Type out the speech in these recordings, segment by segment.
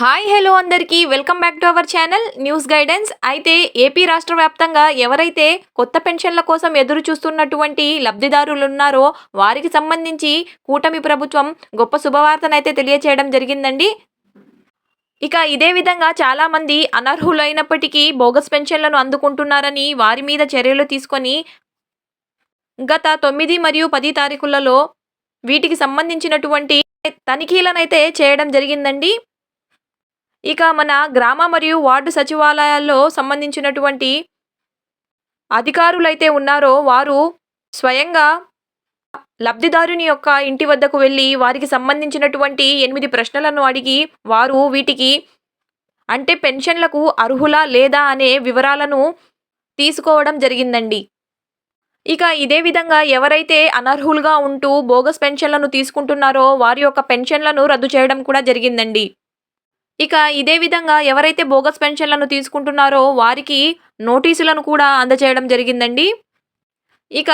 Hi hello అందరికీ. Welcome back to our channel news guidance అయితే AP రాష్ట్ర వ్యాప్తంగా ఎవరైతే కొత్త పెన్షన్ల కోసం ఎదురు చూస్తున్నటువంటి లబ్ధిదారులు ఉన్నారో వారికి సంబంధించి కూటమి ప్రభుత్వం గొప్ప శుభవార్తనైతే తెలియచేయడం జరిగిందండి. ఇక ఇదే విధంగా చాలామంది అనర్హులైనప్పటికీ బోగస్ పెన్షన్లను అందుకుంటున్నారని వారి మీద చర్యలు తీసుకొని గత తొమ్మిది మరియు పది తారీఖులలో వీటికి సంబంధించినటువంటి తనిఖీలనైతే చేయడం జరిగిందండి. ఇక మన గ్రామ మరియు వార్డు సచివాలయాల్లో సంబంధించినటువంటి అధికారులైతే ఉన్నారో వారు స్వయంగా లబ్ధిదారుని యొక్క ఇంటి వద్దకు వెళ్ళి వారికి సంబంధించినటువంటి ఎనిమిది ప్రశ్నలను అడిగి వారు వీటికి అంటే పెన్షన్లకు అర్హులా లేదా అనే వివరాలను తీసుకోవడం జరిగిందండి. ఇక ఇదే విధంగా ఎవరైతే అనర్హులుగా ఉంటూ బోగస్ పెన్షన్లను తీసుకుంటున్నారో వారి యొక్క పెన్షన్లను రద్దు చేయడం కూడా జరిగిందండి. ఇక ఇదే విధంగా ఎవరైతే బోగస్ పెన్షన్లను తీసుకుంటున్నారో వారికి నోటీసులను కూడా అందజేయడం జరిగిందండి. ఇక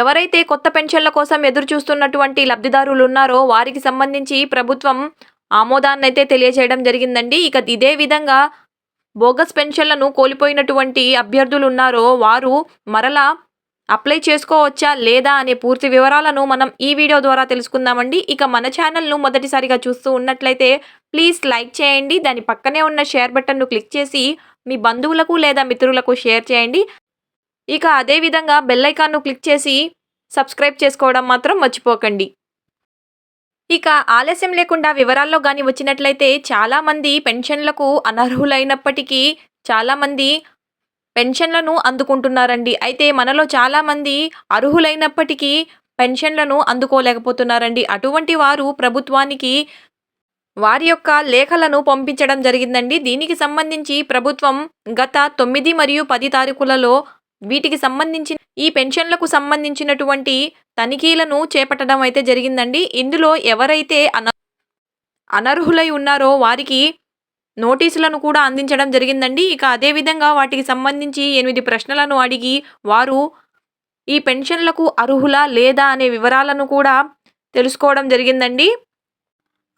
ఎవరైతే కొత్త పెన్షన్ల కోసం ఎదురు చూస్తున్నటువంటి లబ్ధిదారులు ఉన్నారో వారికి సంబంధించి ప్రభుత్వం ఆమోదాన్ని అయితే తెలియజేయడం జరిగిందండి. ఇక ఇదే విధంగా బోగస్ పెన్షన్లను కోల్పోయినటువంటి అభ్యర్థులు ఉన్నారో వారు మరలా అప్లై చేసుకోవచ్చా లేదా అనే పూర్తి వివరాలను మనం ఈ వీడియో ద్వారా తెలుసుకుందామండి. ఇక మన ఛానల్ను మొదటిసారిగా చూస్తూ ఉన్నట్లయితే ప్లీజ్ లైక్ చేయండి. దాని పక్కనే ఉన్న షేర్ బటన్ను క్లిక్ చేసి మీ బంధువులకు లేదా మిత్రులకు షేర్ చేయండి. ఇక అదేవిధంగా బెల్ ఐకాన్ను క్లిక్ చేసి సబ్స్క్రైబ్ చేసుకోవడం మాత్రం మర్చిపోకండి. ఇక ఆలస్యం లేకుండా వివరాల్లో కానీ వచ్చినట్లయితే చాలామంది పెన్షన్లకు అనర్హులైనప్పటికీ చాలామంది పెన్షన్లను అందుకుంటున్నారండి. అయితే మనలో చాలామంది అర్హులైనప్పటికీ పెన్షన్లను అందుకోలేకపోతున్నారండి. అటువంటి వారు ప్రభుత్వానికి వారి యొక్క లేఖలను పంపించడం జరిగిందండి. దీనికి సంబంధించి ప్రభుత్వం గత తొమ్మిది మరియు పది తారీఖులలో వీటికి సంబంధించిన ఈ పెన్షన్లకు సంబంధించినటువంటి తనిఖీలను చేపట్టడం అయితే జరిగిందండి. ఇందులో ఎవరైతే అన అనర్హులై ఉన్నారో వారికి నోటీసులను కూడా అందించడం జరిగిందండి. ఇక అదేవిధంగా వాటికి సంబంధించి ఎనిమిది ప్రశ్నలను అడిగి వారు ఈ పెన్షన్లకు అర్హులా లేదా అనే వివరాలను కూడా తెలుసుకోవడం జరిగిందండి.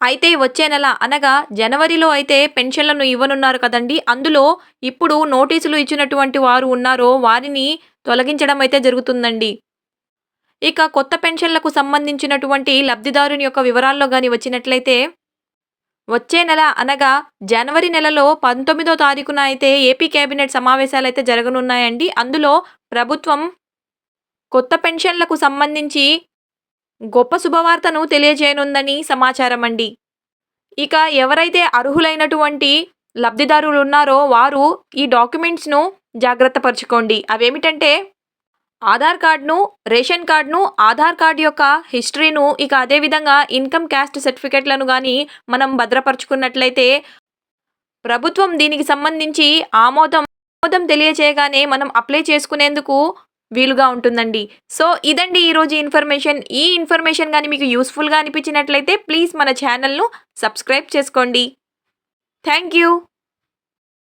అయితే వచ్చే నెల అనగా జనవరిలో అయితే పెన్షన్లను ఇవ్వనున్నారు కదండి. అందులో ఇప్పుడు నోటీసులు ఇచ్చినటువంటి వారు ఉన్నారో వారిని తొలగించడం అయితే జరుగుతుందండి. ఇక కొత్త పెన్షన్లకు సంబంధించినటువంటి లబ్ధిదారుని యొక్క వివరాల్లో కానీ వచ్చినట్లయితే వచ్చే నెల అనగా జనవరి నెలలో పంతొమ్మిదో తారీఖున అయితే ఏపీ కేబినెట్ సమావేశాలు అయితే జరగనున్నాయండి. అందులో ప్రభుత్వం కొత్త పెన్షన్లకు సంబంధించి గొప్ప శుభవార్తను తెలియజేయనుందని సమాచారం అండి ఇక ఎవరైతే అర్హులైనటువంటి లబ్ధిదారులు ఉన్నారో వారు ఈ డాక్యుమెంట్స్ను జాగ్రత్త పరచుకోండి అవేమిటంటే ఆధార్ కార్డ్ను రేషన్ కార్డ్ను ఆధార్ కార్డ్ యొక్క హిస్టరీను ఇక అదేవిధంగా ఇన్కమ్ క్యాస్ట్ సర్టిఫికెట్లను కానీ మనం భద్రపరుచుకున్నట్లయితే ప్రభుత్వం దీనికి సంబంధించి ఆమోదం ఆమోదం తెలియచేయగానే మనం అప్లై చేసుకునేందుకు వీలుగా ఉంటుందండి. సో ఇదండి ఈరోజు ఇన్ఫర్మేషన్. ఈ ఇన్ఫర్మేషన్ కానీ మీకు యూస్ఫుల్గా అనిపించినట్లయితే ప్లీజ్ మన ఛానల్ను సబ్స్క్రైబ్ చేసుకోండి. Thank you.